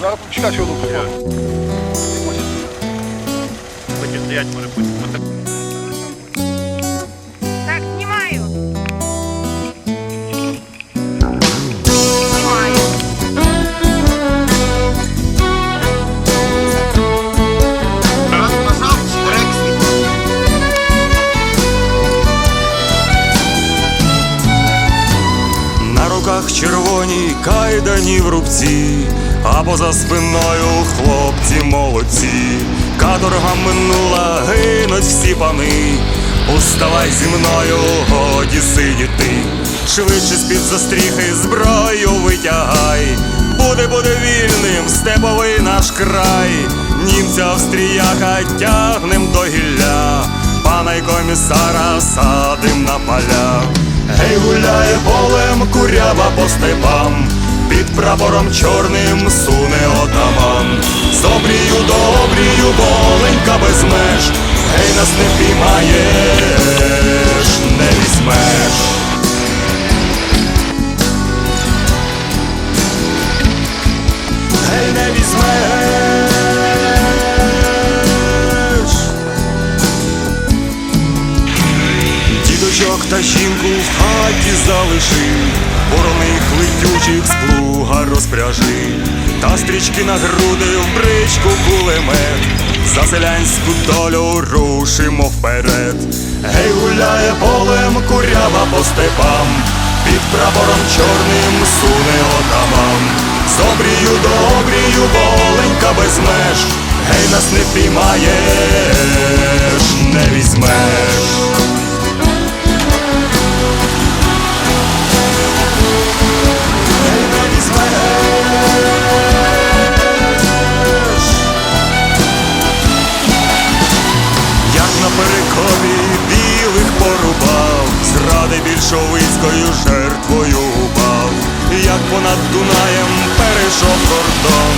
Зараз почекай, що воно попало. Потім стоять, бути. Руках червоні кайдані в рубці, а поза спиною хлопці молодці. Каторга минула, гинуть всі пани. Уставай зі мною, годі сидіти. Швидше з-під застріхи зброю витягай. Буде, буде вільним степовий наш край. Німця австріяка тягнем до гілля. Пана й комісара садим на полях. Гей, гуляє полем курява по степам, під прапором чорним суне отаман. З обрію до обрію, без меж, летючих з плуга розпряжи, та стрічки на груди в бричку кулемет, за селянську долю рушимо вперед. Гей, гуляє полем курява по степам, під прапором чорним суне отаман. З обрію до обрію воленька без меж, гей, нас не піймаєш, понад Дунаєм перейшов кордон,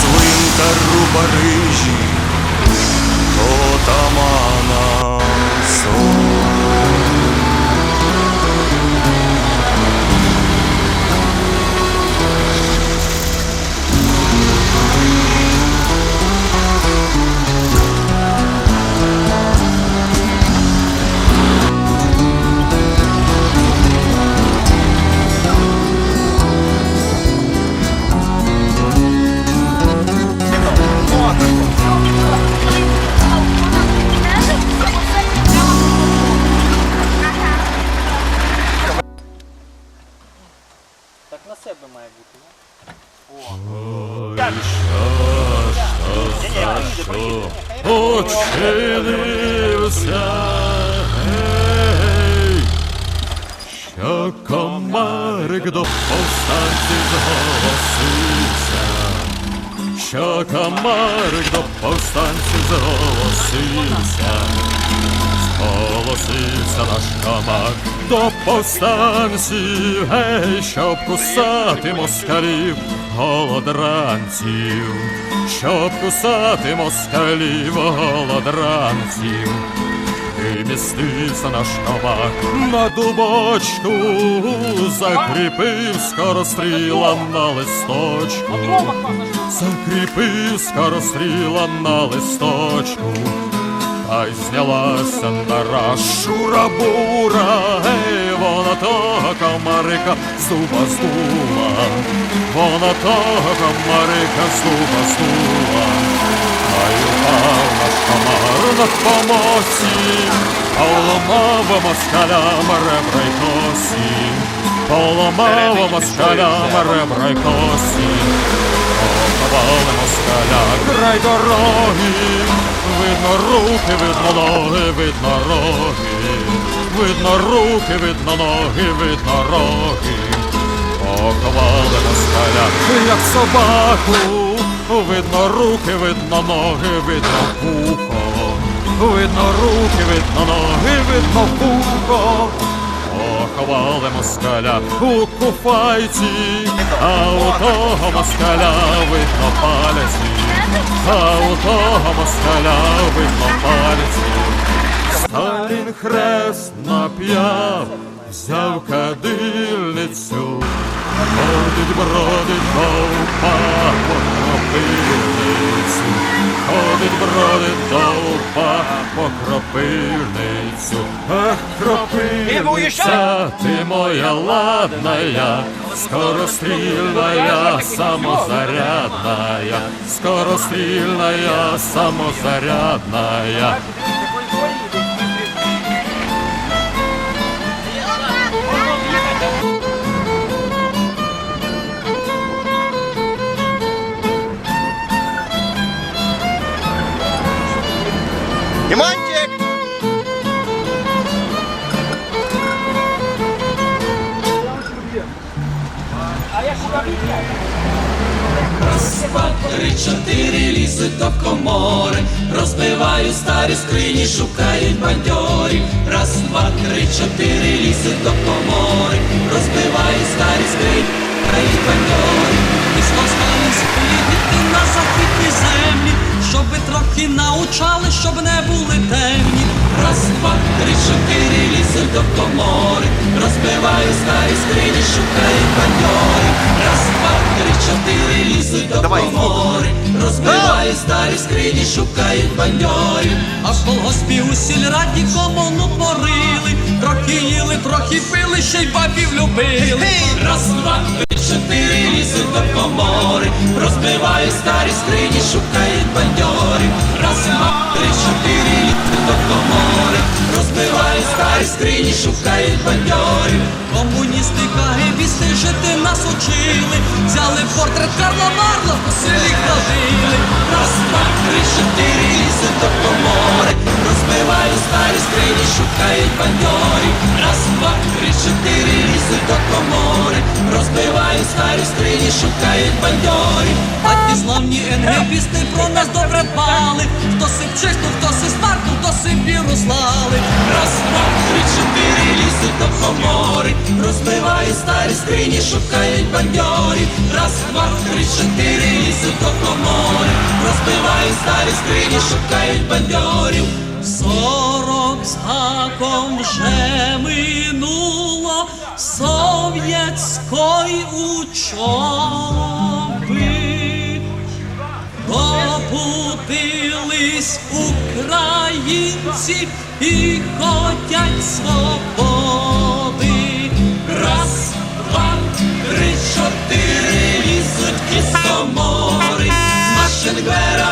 свинтар у Парижі, отамана на себе має бути, не? Очинився, гей, що комарик до повстанців зголосився, що комарик до повстанців зголосився, зголосився наш комар до повстанців, гей, щоб кусати москалів, голодранців, щоб кусати москалів, голодранців. І містився наш комар на дубочку, закріпив скоростріла на листочку, закріпив скоростріла на листочку. Й знялася нара. Шура-бура, гей, вона того комарика зуба здула, вона того комарика зуба здула, комар на помосі, поламав москалям ребра й косі, поламав москалям ребра й косі. Поховали москаля край дороги, видно руки, видно ноги, видно роги, видно руки, видно ноги, видно роги. Поховали москаля, як собаку, видно руки, видно ноги, видно вухо, видно руки, видно ноги, видно вухо. Поховали москаля у куфайці, а у того москаля видно палеці, а у того москаля видно палеці. Сталін хрест нап'яв, взяв кадильницю, ходить, бродить толпа по кропильницю, ходить, бродить толпа по кропильницю, ах, кропильниця, ти моя ладная, скорострільная, самозарядная, скорострільная, самозарядная. Дімантик! Три, чотири лізуть до комори, розбивають старі скрині, шукають бандьорів. Раз, два, три, чотири лізуть до комори, розбивають старі скрині, шукають бандьорів. Христос Галинський поїдете на західні землі, щоби трохи научали, щоб не були темні. Раз, два, три, чотири лізуть до комори, розбивають старі скрині, шукають бандьорів. Раз, два, три, чотири лізуть до комори, розбивають старі скрині, шукають бандьорів. А в колгоспі у сільраді комону порили, трохи їли, трохи пили, ще й бабів любили. Раз, два, три, чотири лізуть до комори, розбивають старі скрині, шукають бандьори, Раз, два, три, чотири лізуть до комори, розбивають старі скрині, шукають бандьорів. Комуністи, кагебісти жити нас учили, взяли портрет Карла Марла, по селі ходили. Раз, два, три, чотири лізуть до комори, розбивають старі скрині, шукають бандьорів. Раз, два, три, чотири лізуть до комори, розбивають старі скрині, шукають бандьорів. А ті славні енгебісти про нас добре дбали, хто си чисту, хто си смарту, хто си слали. Раз, два, три, чотири лізуть до комори, розбивають старі скрині, шукають бандьорів. Раз, два, три, чотири лізуть до комори, розбивають старі скрині, шукають бандьорів. Сорок з гаком вже минуло совєтської учоби. Добудились українці і хотять свободи. Раз, два, три, чотири лізуть кістомори, з машингверами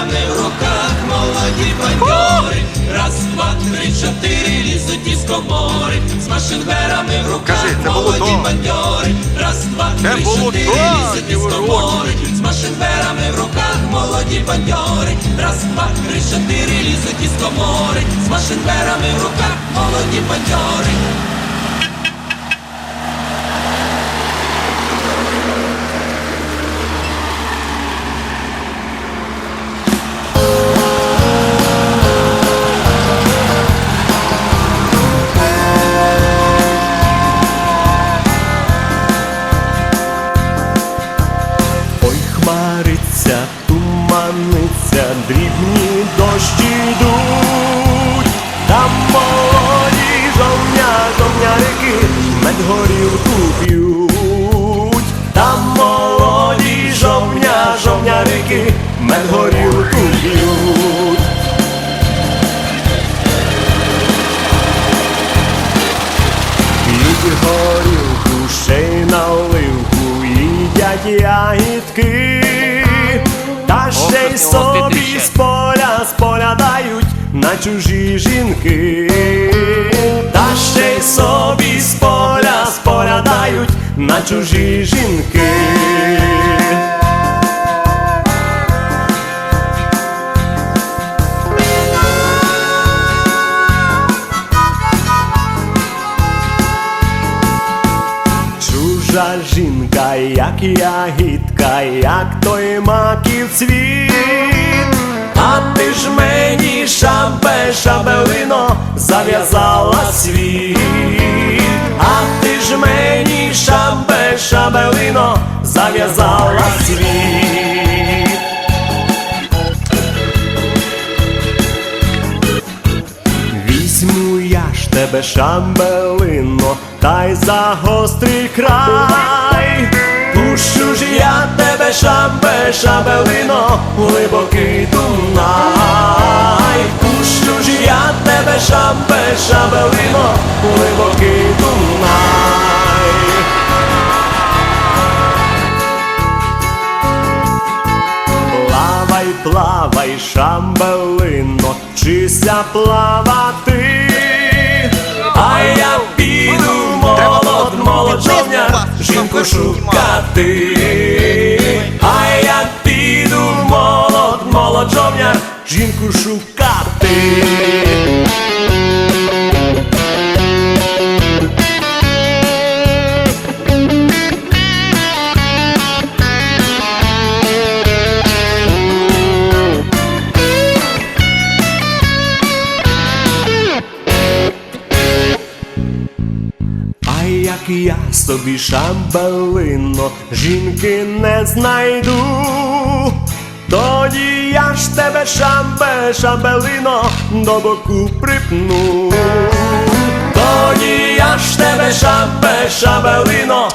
Раз, два, три, чотири лізуть із комори, з машинберами в руках Кажи, це було молоді то. бандьори. Раз, два, Це три, було чотири то, лізуть із комори, з машинберами в руках молоді бандьори. Раз, два, три, чотири лізуть із комори, з машинберами в руках молоді бандьори. Хмариться, туманиться, дрібні дощі йдуть, там молоді жовня, жовнярики, мед горілку п'ють, там молоді жовня, жовнярики, мед горілку п'ють. П'ють горілку, ще й наливку, їдять ягідки, та собі з поля, з поля дають на чужі жінки, та ще й собі з поля, з поля дають на чужі жінки. Чужа жінка, як ягідка, як той маків цвіт. А ти ж мені шабе, шабелино зав'язала світ. А ти ж мені шабе, шабелино зав'язала світ. Візьми тебе шамбелино, та й за гострий край. Пущу ж я тебе шамбе, шабелино, глибокий Дунай. Пущу ж я тебе шамбе, шабелино, глибокий Дунай. Плавай, плавай, шамбелино, вчися плавати, шукати, собі шабелино, жінки не знайду, тоді я ж тебе шамбе, шабелино, до боку припну. Тоді я ж тебе шамбе, шамбелино,